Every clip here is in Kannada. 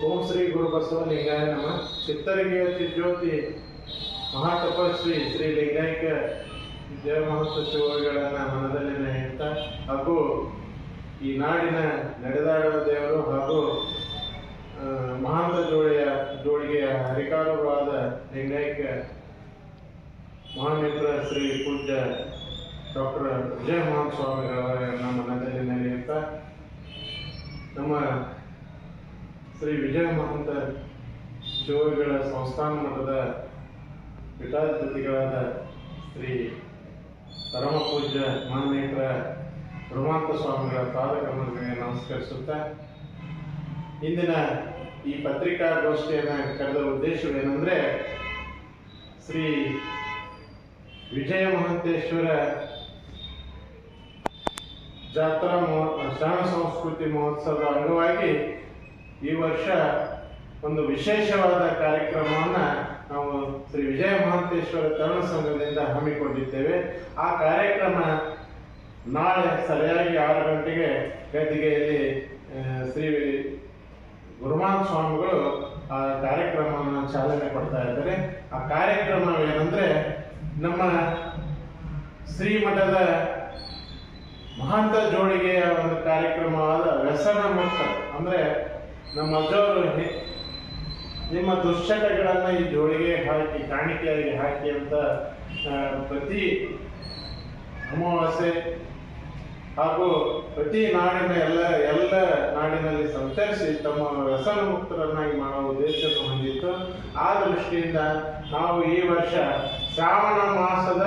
ಓಂ ಶ್ರೀ ಗುರು ಬಸವಲಿಂಗಾಯ ನಮ. ಚಿತ್ತರಿಗೆಯ ಜ್ಯೋತಿ ಮಹಾತಪಸ್ವಿ ಶ್ರೀ ಲಿಂಗಾಯಕ ಜಯ ಮಹೋತ್ಸವ ಶಿವಗಳನ್ನು ಮನದಲ್ಲಿ ನೆನೆಯುತ್ತಾ ಹಾಗೂ ಈ ನಾಡಿನ ನಡೆದಾಡುವ ದೇವರು ಹಾಗೂ ಮಹಾಂತ ಜೋಳಿಯ ಜೋಳಿಗೆಯ ಹರಿಕಾರರಾದ ಲಿಂಗಾಯಕ ಮಹಾಮಿತ್ರ ಶ್ರೀ ಪೂಜ್ಯ ಡಾಕ್ಟರ್ ವಿಜಯ ಮಹಾನ್ ಸ್ವಾಮಿಗಳವರನ್ನು ಮನದಲ್ಲಿ ನೆನೆಯುತ್ತಾ ನಮ್ಮ ಶ್ರೀ ವಿಜಯ ಮಹಂತ ಶಿವಗಳ ಸಂಸ್ಥಾನ ಮಠದ ಪೀಠಾಧಿಪತಿಗಳಾದ ಶ್ರೀ ಪರಮ ಪೂಜ್ಯ ಮಾನ್ಯಕರ ರುಮಾಂತ ಸ್ವಾಮಿಗಳ ಪಾದಕಮಲಗಳಿಗೆ ನಮಸ್ಕರಿಸುತ್ತ, ಇಂದಿನ ಈ ಪತ್ರಿಕಾಗೋಷ್ಠಿಯನ್ನು ಕರೆದ ಉದ್ದೇಶವೇನೆಂದರೆ ಶ್ರೀ ವಿಜಯ ಮಹಂತೇಶ್ವರ ಜಾತ್ರಾ ಮಹೋ ಶರಣ ಸಂಸ್ಕೃತಿ ಮಹೋತ್ಸವದ ಅಂಗವಾಗಿ ಈ ವರ್ಷ ಒಂದು ವಿಶೇಷವಾದ ಕಾರ್ಯಕ್ರಮವನ್ನು ನಾವು ಶ್ರೀ ವಿಜಯ ಮಹಾಂತೇಶ್ವರ ತರುಣ ಸಂಘದಿಂದ ಹಮ್ಮಿಕೊಂಡಿದ್ದೇವೆ. ಆ ಕಾರ್ಯಕ್ರಮ ನಾಳೆ ಸರಿಯಾಗಿ ಆರು ಗಂಟೆಗೆ ಗದ್ದಿಗೆಯಲ್ಲಿ ಶ್ರೀ ಗುರುಮಾನ್ ಸ್ವಾಮಿಗಳು ಆ ಕಾರ್ಯಕ್ರಮವನ್ನು ಚಾಲನೆ ಕೊಡ್ತಾ ಇದ್ದಾರೆ. ಆ ಕಾರ್ಯಕ್ರಮ ಏನಂದ್ರೆ ನಮ್ಮ ಶ್ರೀಮಠದ ಮಹಾಂತ ಜೋಡಿಗೆಯ ಒಂದು ಕಾರ್ಯಕ್ರಮವಾದ ವ್ಯಸನ ಮುಕ್ತ ಅಂದ್ರೆ ನಮ್ಮ ಅಜ್ಜವರು ನಿಮ್ಮ ದುಶ್ಚಟಗಳನ್ನು ಈ ಜೋಳಿಗೆ ಹಾಕಿ ಕಾಣಿಕೆಯಾಗಿ ಹಾಕಿ ಅಂತ ಪ್ರತಿ ಅಮಾವಾಸ್ಯೆ ಹಾಗೂ ಪ್ರತಿ ನಾಡಿನ ಎಲ್ಲ ಎಲ್ಲ ನಾಡಿನಲ್ಲಿ ಸಂಚರಿಸಿ ತಮ್ಮ ವ್ಯಸನ ಮುಕ್ತರನ್ನಾಗಿ ಮಾಡುವ ಉದ್ದೇಶವನ್ನು ಹೊಂದಿತ್ತು. ಆ ದೃಷ್ಟಿಯಿಂದ ನಾವು ಈ ವರ್ಷ ಶ್ರಾವಣ ಮಾಸದ,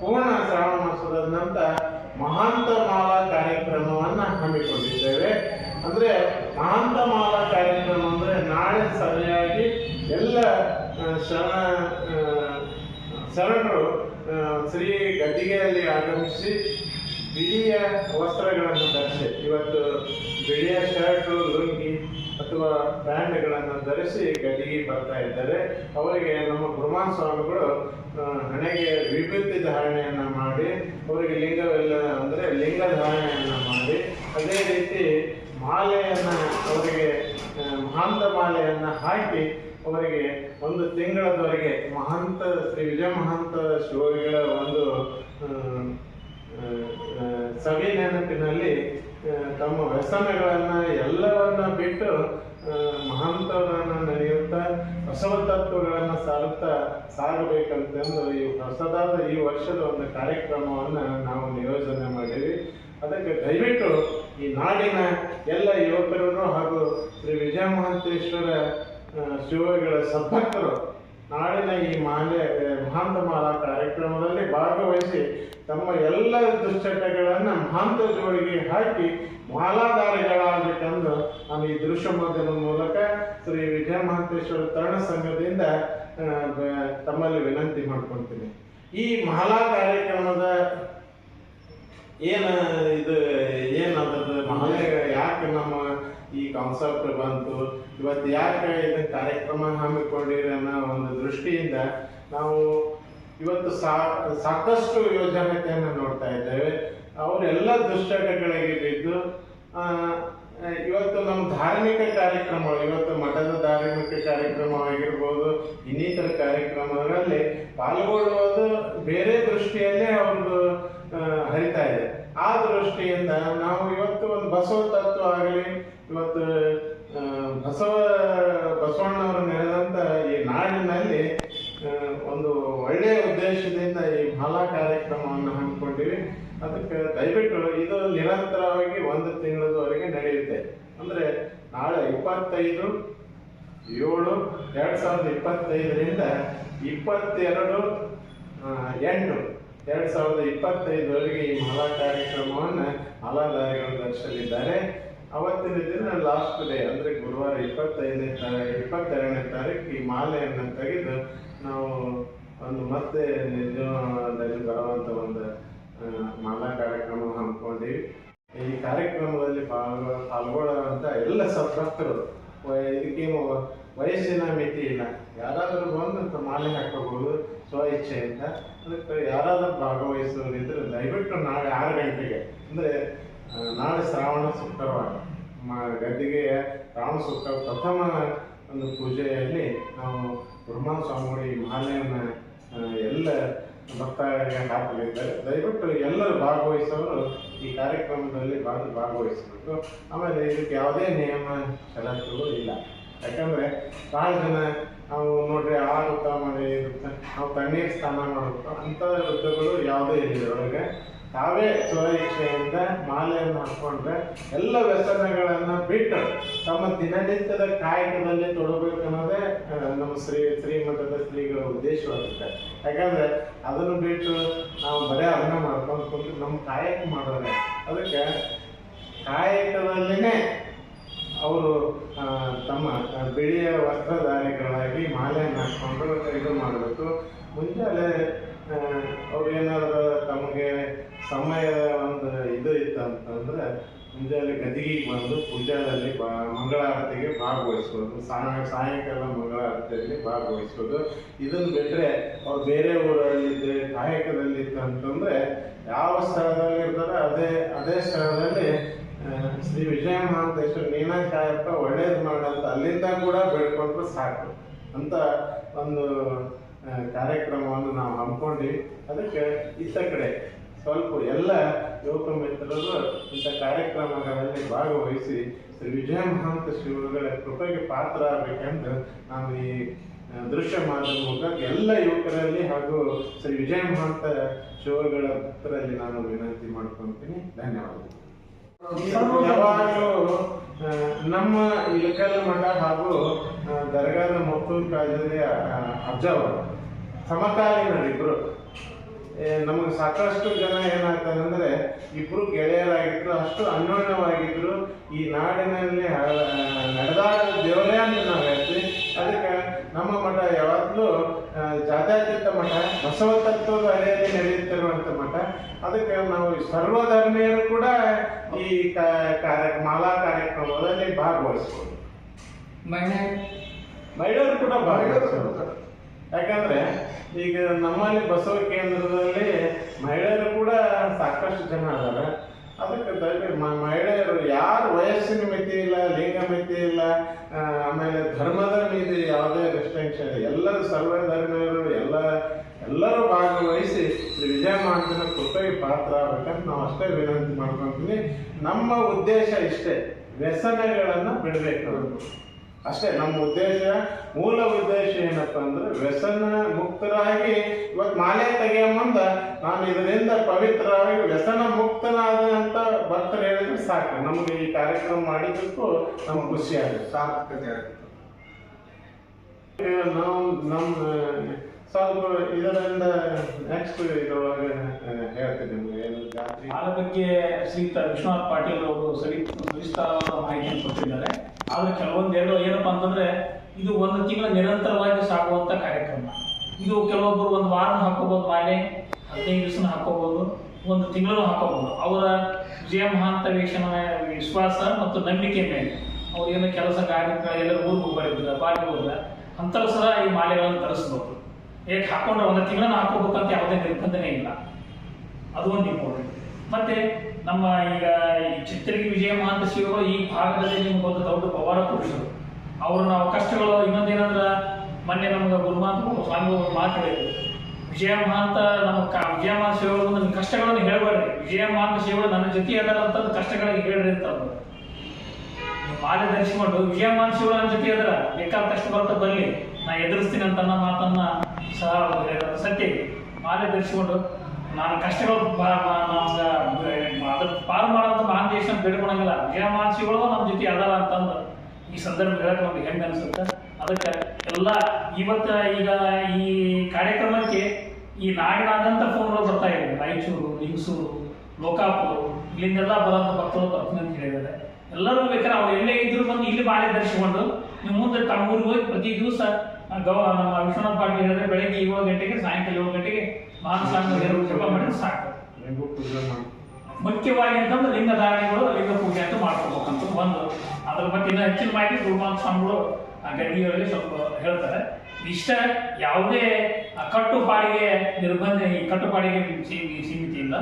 ಪೂರ್ಣ ಶ್ರಾವಣ ಮಾಸದ ನಂತರ ಮಹಾಂತ ಮಾಲಾ ಕಾರ್ಯಕ್ರಮವನ್ನು ಹಮ್ಮಿಕೊಂಡಿದ್ದೇವೆ. ಅಂದರೆ ಮಹಾಂತ ಸರಿಯಾಗಿ ಎಲ್ಲ ಶರಣ ಶರಣರು ಶ್ರೀ ಗದ್ದಿಗೆಯಲ್ಲಿ ಆಗಮಿಸಿ ಬಿಳಿಯ ವಸ್ತ್ರಗಳನ್ನು ಧರಿಸಿ, ಇವತ್ತು ಬಿಳಿಯ ಶರ್ಟು, ಲುಂಗಿ ಅಥವಾ ಪ್ಯಾಂಟ್ಗಳನ್ನು ಧರಿಸಿ ಗದ್ದಿಗೆ ಬರ್ತಾ ಇದ್ದಾರೆ. ಅವರಿಗೆ ನಮ್ಮ ಗುರುಮಾನ್ ಸ್ವಾಮಿಗಳು ಹಣೆಗೆ ವಿಭೂತಿ ಧಾರಣೆಯನ್ನು ಮಾಡಿ, ಅವರಿಗೆ ಲಿಂಗವೆಲ್ಲ ಅಂದರೆ ಲಿಂಗ ಧಾರಣೆಯನ್ನು ಮಾಡಿ, ಅದೇ ರೀತಿ ಮಾಲೆಯನ್ನ ಅವರಿಗೆ ಮಹಾಂತ ಮಾಲೆಯನ್ನು ಹಾಕಿ ಅವರಿಗೆ ಒಂದು ತಿಂಗಳದವರೆಗೆ ಮಹಾಂತ, ಶ್ರೀ ವಿಜಯ ಮಹಾಂತ ಶಿವಗಳ ಒಂದು ಸವಿ ನೆನಪಿನಲ್ಲಿ ತಮ್ಮ ವ್ಯಸನಗಳನ್ನು ಎಲ್ಲವನ್ನ ಬಿಟ್ಟು ಮಹಾಂತರನ್ನ ನಡೆಯುತ್ತಾ, ಬಸವ ತತ್ವಗಳನ್ನ ಸಾರುತ್ತಾ ಸಾಗಬೇಕಂತಂದು ಈ ಹೊಸದಾದ ಈ ವರ್ಷದ ಒಂದು ಕಾರ್ಯಕ್ರಮವನ್ನ ನಾವು ನಿಯೋಜನೆ ಮಾಡಿವಿ ಅದಕ್ಕೆ ದಯವಿಟ್ಟು ಈ ನಾಡಿನ ಎಲ್ಲ ಯುವಕರನ್ನು ಹಾಗೂ ಶ್ರೀ ವಿಜಯ ಮಹಂತೇಶ್ವರ ಶಿವಗಳ ಸದ್ಭಕ್ತರು ನಾಡಿನ ಈ ಮಾಲೆ ಮಹಾಂತ ಮಾಲಾ ಕಾರ್ಯಕ್ರಮದಲ್ಲಿ ಭಾಗವಹಿಸಿ ತಮ್ಮ ಎಲ್ಲ ದುಶ್ಚಟಗಳನ್ನು ಮಹಾಂತ ಜೋಳಿಗೆ ಹಾಕಿ ಮಾಲಾಧಾರಿಗಳಾಗಬೇಕೆಂದು ನಾನು ಈ ದೃಶ್ಯ ಮಾಧ್ಯಮದ ಮೂಲಕ ಶ್ರೀ ವಿಜಯ ಮಹಂತೇಶ್ವರ ತರಣ ಸಂಘದಿಂದ ತಮ್ಮಲ್ಲಿ ವಿನಂತಿ ಮಾಡ್ಕೊಳ್ತೀನಿ. ಈ ಮಾಲಾ ಕಾರ್ಯಕ್ರಮದ ಏನು ಇದು ಅದ್ರದ್ದು ಮಾಲೆ ಯಾಕೆ ನಮ್ಮ ಈ ಕಾನ್ಸೆಪ್ಟ್ ಬಂತು? ಇವತ್ತು ಯಾಕೆ ಇದು ಕಾರ್ಯಕ್ರಮ ಹಮ್ಮಿಕೊಂಡಿರೋ ಅನ್ನೋ ಒಂದು ದೃಷ್ಟಿಯಿಂದ ನಾವು ಇವತ್ತು ಸಾಕಷ್ಟು ಯೋಜನೆಯನ್ನು ನೋಡ್ತಾ ಇದ್ದೇವೆ. ಅವರೆಲ್ಲ ದುಶ್ಚಟಗಳಿಗೆ ಬಿದ್ದು ಇವತ್ತು ನಮ್ಮ ಧಾರ್ಮಿಕ ಕಾರ್ಯಕ್ರಮಗಳು ಇವತ್ತು ಮಠದ ಧಾರ್ಮಿಕ ಕಾರ್ಯಕ್ರಮ ಆಗಿರ್ಬೋದು ಇನ್ನಿತರ ಕಾರ್ಯಕ್ರಮಗಳಲ್ಲಿ ಪಾಲ್ಗೊಳ್ಳುವುದು ಬೇರೆ ದೃಷ್ಟಿಯಲ್ಲೇ ಆ, ಹರಿತಾ ಇದೆ. ಆ ದೃಷ್ಟಿಯಿಂದ ಒಂದು ಬಸವ ತತ್ವ ಆಗಲಿ ಇವತ್ತು ಬಸವ, ಬಸವಣ್ಣವರು ನೆರೆದಂತ ಈ ನಾಡಿನಲ್ಲಿ ಒಂದು ಒಳ್ಳೆಯ ಉದ್ದೇಶದಿಂದ ಈ ಮಾಲಾ ಕಾರ್ಯಕ್ರಮವನ್ನು ಹಮ್ಮಿಕೊಂಡಿವಿ. ಅದಕ್ಕೆ ದಯವಿಟ್ಟು ಇದು ನಿರಂತರವಾಗಿ ಒಂದು ತಿಂಗಳವರೆಗೆ ನಡೆಯುತ್ತೆ. ಅಂದ್ರೆ ನಾಳೆ ಇಪ್ಪತ್ತೈದು, ಏಳು, ಎರಡು ಸಾವಿರದ ಇಪ್ಪತ್ತೈದರಿಂದ ಇಪ್ಪತ್ತೆರಡು ಎಂಟು. ಎರಡ್ ಸಾವಿರದ ಇಪ್ಪತ್ತೈದರವರೆಗೆ ಈ ಮಾಲಾ ಕಾರ್ಯಕ್ರಮವನ್ನು ಮಾಲಾಧಾರಿಗಳು ನಡೆಸಲಿದ್ದಾರೆ ಅವತ್ತಿನ ದಿನ ಲಾಸ್ಟ್ ಡೇ ಅಂದ್ರೆ ಗುರುವಾರ ಇಪ್ಪತ್ತೈದನೇ ತಾರೀಕು ಇಪ್ಪತ್ತೆರಡನೇ ತಾರೀಕು ಈ ಮಾಲೆಯನ್ನು ತೆಗೆದು ನಾವು ಒಂದು ಮತ್ತೆ ನಿಜದಲ್ಲಿ ಬರುವಂಥ ಒಂದು ಮಾಲಾ ಕಾರ್ಯಕ್ರಮ ಹಮ್ಮಿಕೊಂಡಿವಿ. ಈ ಕಾರ್ಯಕ್ರಮದಲ್ಲಿ ಪಾಲ್ಗೊ ಪಾಲ್ಗೊಳ್ಳುವಂಥ ಎಲ್ಲ ವಯ- ಇದಕ್ಕೇನು ವಯಸ್ಸಿನ ಮಿತಿ ಇಲ್ಲ. ಯಾರಾದರೂ ಬಂದು ಮಾಲೆ ಹಾಕೋಬಹುದು ಸ್ವ ಇಚ್ಛೆಯಿಂದ ಅದಕ್ಕೆ ಯಾರಾದರೂ ಭಾಗವಹಿಸುವುದಿದ್ರೆ ದಯವಿಟ್ಟು ನಾಳೆ ಆರು ಗಂಟೆಗೆ, ಅಂದರೆ ನಾಳೆ ಶ್ರಾವಣ ಶುಕ್ರವಾರ ಗದ್ದಿಗೆಯ ಶುಕ್ರ ಪ್ರಥಮ ಒಂದು ಪೂಜೆಯಲ್ಲಿ ನಾವು ಬ್ರಹ್ಮ ಸ್ವಾಮಿಗಳಿಗೆ ಮಾಲೆಯನ್ನು ಎಲ್ಲ ಭಕ್ತರಿಗೆ ಹಾಕಲಿದ್ದಾರೆ. ದಯವಿಟ್ಟು ಎಲ್ಲರೂ ಭಾಗವಹಿಸೋರು ಈ ಕಾರ್ಯಕ್ರಮದಲ್ಲಿ ಭಾಗ, ಭಾಗವಹಿಸಬೇಕು. ಆಮೇಲೆ ಇದಕ್ಕೆ ಯಾವುದೇ ನಿಯಮ, ಷರತ್ತುಗಳು ಇಲ್ಲ. ಯಾಕಂದರೆ ಭಾಳ ಜನ ನಾವು ನೋಡ್ರಿ ಆ ವೃತ್ತ ಮಾಡಿ ಈ ವೃತ್ತ ನಾವು ತಣ್ಣೀರು ಸ್ನಾನ ಮಾಡಬೇಕು. ಅಂಥ ವೃತ್ತಗಳು ಯಾವುದೇ ಇಲ್ಲ ಒಳಗೆ. ತಾವೇ ಸ್ವಇಚ್ಛೆಯಿಂದ ಮಾಲೆಯನ್ನು ಹಾಕ್ಕೊಂಡ್ರೆ ಎಲ್ಲ ವ್ಯಸನಗಳನ್ನು ಬಿಟ್ಟು ತಮ್ಮ ದಿನನಿತ್ಯದ ಕಾಯಕದಲ್ಲಿ ತೊಡಬೇಕು ಅನ್ನೋದೇ ನಮ್ಮ ಶ್ರೀ, ಶ್ರೀಮಠದ ಶ್ರೀಗಳ ಉದ್ದೇಶವಾಗುತ್ತೆ ಯಾಕಂದ್ರೆ ಅದನ್ನು ಬಿಟ್ಟು ನಾವು ಬರೇ ಅದನ್ನ ಮಾಡ್ಕೊಂಡು ನಮ್ಮ ಕಾಯಕ ಮಾಡೋರೆ ಅದಕ್ಕೆ ಕಾಯಕದಲ್ಲಿನೇ ಅವರು ತಮ್ಮ ಬಿಳಿಯ ವಸ್ತ್ರಧಾರಿಗಳಾಗಿ ಮಾಲೆಯನ್ನು ಹಾಕ್ಕೊಂಡು ಇದು ಮಾಡಬೇಕು. ಮುಂಜಾನೆ ಅವ್ರು ಏನಾದ್ರು ತಮಗೆ ಸಮಯದ ಒಂದು ಇದು ಇತ್ತು ಅಂತಂದ್ರೆ ಮುಂಜಾನೆ ಗದಿಗೆಗೆ ಬಂದು ಪೂಜಾದಲ್ಲಿ ಬಾ, ಮಂಗಳಾರತಿಗೆ ಭಾಗವಹಿಸ್ಬೋದು. ಸಾಯ ಸಾಯಂಕಾಲ ಮಂಗಳಾರತಿಯಲ್ಲಿ ಭಾಗವಹಿಸ್ಬೋದು. ಇದನ್ನು ಬಿಟ್ಟರೆ ಅವ್ರು ಬೇರೆ ಊರಲ್ಲಿದ್ದು ಕಾಯಕದಲ್ಲಿತ್ತು ಅಂತಂದರೆ ಯಾವ ಸ್ಥಳದಲ್ಲಿ ಇರ್ತಾರೆ ಅದೇ ಅದೇ ಸ್ಥಳದಲ್ಲಿ ಆ, ಶ್ರೀ ವಿಜಯ ಮಹಾಂತೇಶ್ವರ ಕಾಯಪ್ಪ ಒಳ್ಳೇದು ಮಾಡಂತ ಅಲ್ಲಿಂದ ಕೂಡ ಬೆಳ್ಕೊಂಡ್ರೆ ಸಾಕು ಅಂತ ಒಂದು ಕಾರ್ಯಕ್ರಮವನ್ನು ನಾವು ಹಮ್ಮಿಕೊಂಡು ಅದಕ್ಕೆ ಇತ್ತ ಕಡೆ ಸ್ವಲ್ಪ ಎಲ್ಲ ಯುವಕ ಮಿತ್ರರು ಇಂಥ ಕಾರ್ಯಕ್ರಮಗಳಲ್ಲಿ ಭಾಗವಹಿಸಿ ಶ್ರೀ ವಿಜಯ ಮಹಾಂತ ಶಿವಗಳ ಕೃಪೆಗೆ ಪಾತ್ರ ಆಗಬೇಕೆಂದು ನಾವು ಈ ದೃಶ್ಯ ಮಾಧ್ಯಮದ ಮೂಲಕ ಎಲ್ಲ ಯುವಕರಲ್ಲಿ ಹಾಗೂ ಶ್ರೀ ವಿಜಯ ಮಹಾಂತ ಶಿವಗಳ ನಾನು ವಿನಂತಿ ಮಾಡ್ಕೊತೀನಿ ಧನ್ಯವಾದಗಳು. ಯಾವಾಗಲೂ ನಮ್ಮ ಇಳಕಲ್ ಮಠ ಹಾಗೂ ದರ್ಗಾದ ಮತ್ತೂರು ಕಾಯ್ದೆಯ ಅಜ್ಜವರು ಸಮಕಾಲೀನರಿಬ್ರು. ನಮಗೆ ಸಾಕಷ್ಟು ಜನ ಏನಾಗ್ತಾರೆ ಅಂದ್ರೆ ಇಬ್ರು ಗೆಳೆಯರಾಗಿದ್ರು, ಅಷ್ಟು ಅನ್ಯೋನ್ಯವಾಗಿದ್ರು, ಈ ನಾಡಿನಲ್ಲಿ ನಡೆದಾಗ ದೇವರೇ ಅಂತ ನಾವು ಹೇಳ್ತೀವಿ. ಅದಕ್ಕೆ ನಮ್ಮ ಮಠ ಯಾವಾಗಲೂ ಜಾತ್ಯಾತೀತ ಮಠ, ಬಸವ ತತ್ವದ ಅಡಿಯಲ್ಲಿ ನಡೆಯುತ್ತಿರುವಂಥ ಮಠ. ಅದಕ್ಕೆ ನಾವು ಸರ್ವಧರ್ಮೀಯರು ಕೂಡ ಈ ಕಾ- ಕಾರ್ಯ ಮಾಲಾ ಕಾರ್ಯಕ್ರಮದಲ್ಲಿ ಭಾಗವಹಿಸ್ಬೋದು. ಮಹಿಳೆಯರು ಕೂಡ ಭಾಗವಹಿಸ್ಬೋದು. ಯಾಕಂದ್ರೆ ಈಗ ನಮ್ಮಲ್ಲಿ ಬಸವ ಕೇಂದ್ರದಲ್ಲಿ ಮಹಿಳೆಯರು ಕೂಡ ಸಾಕಷ್ಟು ಜನ ಅದಾರ ಅದಕ್ಕೆ ದಯವಿಟ್ಟು ಮಹಿಳೆಯರು ಯಾರು ವಯಸ್ಸಿನ ಮಿತಿ ಇಲ್ಲ ಲಿಂಗ ಮಿತಿ ಇಲ್ಲ ಆಮೇಲೆ ಧರ್ಮದ ಮೀದಿ ಯಾವುದೇ ರೆಸ್ಟ್ರಿಕ್ಷನ್ ಇಲ್ಲ. ಎಲ್ಲರೂ ಸರ್ವಧರ್ಮೀಯರು ಎಲ್ಲ ಎಲ್ಲರೂ ಭಾಗವಹಿಸಿ ಶ್ರೀ ವಿಜಯ ಮಹಾಂತನ ಕೃಪೆಗೆ ಪಾತ್ರ ಆಗ್ಬೇಕಂತ ನಾವು ಅಷ್ಟೇ ವಿನಂತಿ ಮಾಡ್ಕೊಂತೀನಿ ನಮ್ಮ ಉದ್ದೇಶ ಇಷ್ಟೇ ವ್ಯಸನಗಳನ್ನು ಬಿಡಬೇಕು ಅಷ್ಟೇ ನಮ್ಮ ಉದ್ದೇಶ ಮೂಲ ಉದ್ದೇಶ ಏನಪ್ಪ ಅಂದ್ರೆ ವ್ಯಸನ ಮುಕ್ತರಾಗಿ ಇವತ್ತು ಮಾಲೆ ತೆಗೆಯೋ ಮುಂದ ನಾನು ಇದರಿಂದ ಪವಿತ್ರವಾಗಿ ವ್ಯಸನ ಮುಕ್ತನಾದ ಅಂತ ಭಕ್ತರು ಹೇಳಿದ್ರೆ ಸಾಕು. ನಮಗೆ ಈ ಕಾರ್ಯಕ್ರಮ ಮಾಡಿದ್ದಕ್ಕೂ ನಮ್ಗೆ ಖುಷಿ ಆಗುತ್ತೆ. ಸಾರ್ಥಕತೆ ಆಗುತ್ತೆ. ನಾವು ನಮ್ಮ ಸ್ವಲ್ಪ ಇದರಿಂದ ನೆಕ್ಸ್ಟ್ ಇದ್ರೊಳಗೆ ಹೇಳ್ತೀನಿ ನಿಮ್ಗೆ. ಏನು ಜಾತ್ರೆ? ಬಗ್ಗೆ ಶ್ರೀಯುತ ವಿಶ್ವನಾಥ್ ಪಾಟೀಲ್ ಅವರು ಸರಿ ಸವಿಸ್ತಾರವಾದ ಮಾಹಿತಿಯನ್ನು ಕೊಟ್ಟಿದ್ದಾರೆ. ಆದ್ರೆ ಕೆಲವೊಂದೆರಡು ಏನಪ್ಪಾ ಅಂತಂದ್ರೆ, ಇದು ಒಂದು ತಿಂಗಳ ನಿರಂತರವಾಗಿ ಸಾಗುವಂತ ಕಾರ್ಯಕ್ರಮ. ಇದು ಕೆಲವೊಬ್ಬರು ಒಂದು ವಾರ ಹಾಕೋಬಹುದು ಮಾಲೆ, ಹದಿನೈದು ದಿವಸ ಹಾಕೋಬಹುದು ಒಂದು ತಿಂಗಳು ಹಾಕೋಬಹುದು ಅವರ ವಿಜಯ ಮಹಾಂತ ವೀಕ್ಷಣ ವಿಶ್ವಾಸ ಮತ್ತು ನಂಬಿಕೆ ಮೇಲೆ ಅವ್ರು ಏನೋ ಕೆಲಸ ಕಾರ್ಯಕ್ರಮ, ಎಲ್ಲರೂ ಊರಿಗೆ ಹೋಗ್ಬಾರಿದ್ರೆ ಬಾರಿಗೆ ಹೋದ್ರೆ ಅಂತರ ಸಹ ಈ ಮಾಲೆಗಳನ್ನು ತರಿಸ್ಬೋದು. ಏಟ್ ಹಾಕೊಂಡ್ರೆ ಒಂದು ತಿಂಗಳನ್ನ ಅಂತ ಯಾವುದೇ ನಿರ್ಬಂಧನೆ ಇಲ್ಲ. ಅದು ಒಂದು ಇಂಪಾರ್ಟೆಂಟ್ ಮತ್ತೆ ನಮ್ಮ ಈಗ ಚಿತ್ರಗಿ ವಿಜಯ ಮಹಾಂತ ಶ್ರೀಗಳು ಈ ಭಾಗದಲ್ಲಿ ನಿಮ್ಗೆ ಒಂದು ದೊಡ್ಡ ಪವಾರ ಪುರುಷರು ಅವರು ನಾವು ಕಷ್ಟಗಳು, ಇನ್ನೊಂದೇನಂದ್ರ ಮೊನ್ನೆ ನಮ್ಗೆ ಗುರುಮಾಂತ ಸ್ವಾಮಿಗಳು ಮಾತು ಹೇಳಿದ್ರು. ವಿಜಯ ಮಹಾಂತ ನಮ್ಮ ವಿಜಯ ಮಹಾಂತ ಶ್ರೀಗಳು ನನ್ನ ಕಷ್ಟಗಳನ್ನು ಹೇಳ್ಬೇಡ್ರಿ ವಿಜಯ ಮಹಾಂತ ಶ್ರೀಗಳು ನನ್ನ ಜೊತೆ ಅದಾರ ಅಂತಂದು ಕಷ್ಟಗಳಿಗೆ ಹೇಳ್ರಿ ಅಂತ ಮಾರ್ಗದರ್ಶಿ ಮಾಡು ವಿಜಯ ಮಹಾಂತ ಶ್ರೀಗಳು ನನ್ನ ಜೊತೆ ಅದರ ಬೇಕಾದ ಕಷ್ಟ ಬರ್ತಾ ಬರ್ಲಿ. ನಾ ಎದುರಿಸ್ತೀನಿ ಅಂತ ಮಾತನ್ನ ಸಹ ಸತ್ಯ ಧರಿಸಿಕೊಂಡು ನಾನು ಕಷ್ಟಗಳು ಅದ್ರ ಪಾರು ಮಾಡೋಂಥ ಮಹಾನ್ ಬೇಡ್ಕೊಳಂಗಿಲ್ಲ. ವಿಜಯ ಮಹರ್ಷಿಗಳು ನಮ್ಮ ಜೊತೆ ಅದಾರ ಅಂತಂದು ಈ ಸಂದರ್ಭ ಹೇಳಕ್ಕೆ ನಮ್ಗೆ ಹೆಮ್ಮೆ ಅನಿಸುತ್ತೆ. ಅದಕ್ಕೆ ಎಲ್ಲ ಇವತ್ತ ಈಗ ಈ ಕಾರ್ಯಕ್ರಮಕ್ಕೆ ಈ ನಾಡಿನಾದಂಥ ಫೋನ್ಗಳು ಬರ್ತಾ ಇದೆ ರಾಯಚೂರು, ಲಿಂಗಸೂರು, ಲೋಕಾಪುರ, ಇಲ್ಲಿಂದೆಲ್ಲ ಬರೋಂಥ ಭಕ್ತರು ಬರ್ತೀನಿ ಅಂತ ಹೇಳಿದ್ದಾರೆ ಎಲ್ಲರೂ ಬೇಕಾದ್ರೆ ಅವ್ರು ಎಲ್ಲೇ ಇದ್ರು ಬಂದು ಇಲ್ಲಿ ಮಾಲೆ ಧರಿಸಿಕೊಂಡು ನಿಮ್ಮ ಮುಂದೆ ತಮ್ಮ ಊರಿಗೆ ಹೋಗಿ ಪ್ರತಿ ದಿವಸ ಗವ ನಮ್ಮ ವಿಶ್ವನಾಥ್ ಪಾಟೀಲ್ ಹೇಳಿದ್ರೆ ಬೆಳಗ್ಗೆ ಏಳು ಗಂಟೆಗೆ ಸಾಯಂಕಾಲ ಏಳು ಗಂಟೆಗೆ ಮಹಾನ್ ಸ್ವಾಮಿ ಜಪ ಮಾಡಿದ್ರೆ ಸಾಕು. ಮುಖ್ಯವಾಗಿ ಅಂತಂದ್ರೆ ಲಿಂಗ ಧಾರಣೆಗಳು ಲಿಂಗ ಪೂಜೆ ಅಂತ ಮಾಡ್ಕೋಬೇಕಂತ ಒಂದು. ಅದ್ರ ಬಗ್ಗೆ ಇನ್ನೂ ಹೆಚ್ಚಿನ ಮಾಹಿತಿ ಗುರುಮಾನ್ ಸ್ವಾಮಿಗಳು ಆ ಸ್ವಲ್ಪ ಹೇಳ್ತಾರೆ. ಇಷ್ಟ ಯಾವುದೇ ಕಟ್ಟುಪಾಡಿಗೆ ನಿರ್ಬಂಧ ಈ ಕಟ್ಟುಪಾಡಿಗೆ ಸೀಮಿತ ಇಲ್ಲ.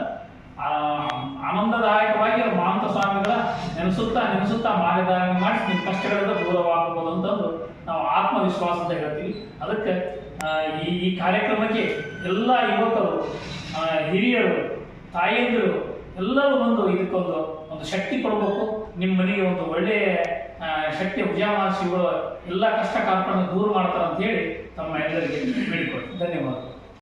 ಆನಂದದಾಯಕವಾಗಿ ಮಾಂತ ಸ್ವಾಮಿಗಳ ನೆನೆಸುತ್ತಾ ನೆನೆಸುತ್ತಾ ಮಾರ್ಗದಾರಿ ಮಾಡಿ ನಿಮ್ಮ ಕಷ್ಟಗಳಿಂದ ದೂರವಾಗಬಹುದು ಅಂತಂದು ನಾವು ಅಂತ ಹೇಳ್ತೀವಿ. ಅದಕ್ಕೆ ಈ ಈ ಕಾರ್ಯಕ್ರಮಕ್ಕೆ ಎಲ್ಲ ಯುವಕರು ಹಿರಿಯರು, ತಾಯಂದಿರು ಎಲ್ಲರೂ ಬಂದು ಇದಕ್ಕೊಂದು, ಒಂದು ಶಕ್ತಿ ಕೊಡಬೇಕು. ನಿಮ್ಮ ಮನೆಗೆ ಒಂದು ಒಳ್ಳೆಯ ಶಕ್ತಿ ಶಿವರು ಎಲ್ಲ ಕಷ್ಟ ಕಾರ್ಪಣ್ಯ ದೂರ ಮಾಡ್ತಾರೆ ಅಂತ ಹೇಳಿ ತಮ್ಮ ಎಲ್ಲರಿಗೆ ಬೇಡಿಕೊಳ್ಳಿ ಧನ್ಯವಾದ.